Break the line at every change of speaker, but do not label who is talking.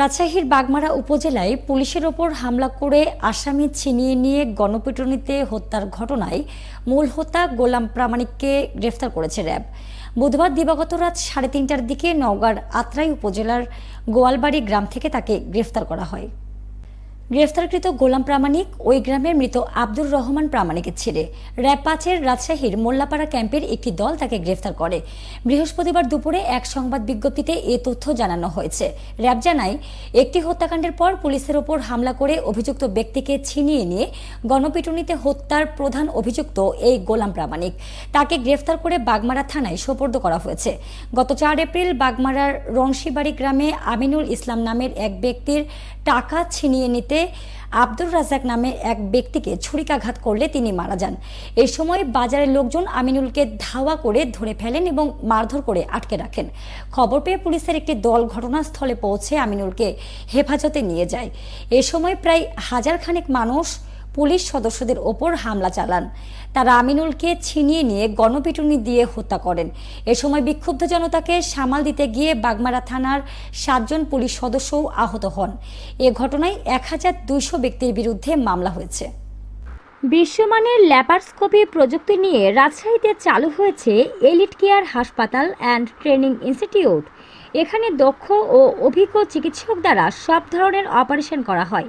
রাজশাহীর বাগমারা উপজেলায় পুলিশের ওপর হামলা করে আসামি ছিনিয়ে নিয়ে গণপিটুনিতে হত্যার ঘটনায় মূল হত্যা গোলাম প্রামাণিককে গ্রেফতার করেছে র্যাব। বুধবার দিবাগত রাত সাড়ে তিনটার দিকে নওগাঁর আত্রাই উপজেলার গোয়ালবাড়ি গ্রাম থেকে তাকে গ্রেফতার করা হয়। গ্রেফতারকৃত গোলাম প্রামাণিক ওই গ্রামের মৃত আব্দুর রহমান প্রামাণিকের ছেলে। র্যাব পাঁচের রাজশাহীর মোল্লাপাড়া ক্যাম্পের একটি দল তাকে গ্রেফতার করে। বৃহস্পতিবার দুপুরে এক সংবাদ বিজ্ঞপ্তিতে এ তথ্য জানানো হয়েছে। র্যাব জানায়, একটি হত্যাকাণ্ডের পর পুলিশের ওপর হামলা করে অভিযুক্ত ব্যক্তিকে ছিনিয়ে নিয়ে গণপিটুনিতে হত্যার প্রধান অভিযুক্ত এই গোলাম প্রামাণিক। তাকে গ্রেফতার করে বাগমারা থানায় সোপর্দ করা হয়েছে। গত চার এপ্রিল বাগমারার রংশিবাড়ি গ্রামে আমিনুল ইসলাম নামের এক ব্যক্তির টাকা ছিনিয়ে নিতে আব্দুর রাজাক নামে এক ব্যক্তিকে ছুরিকাঘাত করলে তিনি মারা যান। এই সময় বাজারের লোকজন আমিনুলকে ধাওয়া করে ধরে ফেলেন এবং মারধর করে আটকে রাখেন। খবর পেয়ে পুলিশের একটি দল ঘটনাস্থলে পৌঁছে আমিনুলকে হেফাজতে নিয়ে যায়। এ সময় প্রায় হাজার খানেক মানুষ পুলিশ সদস্যদের ওপর হামলা চালান। তারা আমিনুলকে ছিনিয়ে নিয়ে গণপিটুনি দিয়ে হত্যা করেন। এ সময় বিক্ষুব্ধ জনতাকে সামাল দিতে গিয়ে বাগমারা থানার সাতজন পুলিশ সদস্যও আহত হন। এ ঘটনায় এক হাজার দুইশো ব্যক্তির বিরুদ্ধে মামলা হয়েছে। বিশ্বমানের ল্যাপারস্কোপি প্রযুক্তি নিয়ে রাজশাহীতে চালু হয়েছে এলিট কেয়ার হাসপাতাল অ্যান্ড ট্রেনিং ইনস্টিটিউট। এখানে দক্ষ ও অভিজ্ঞ চিকিৎসক দ্বারা সব ধরনের অপারেশন করা হয়।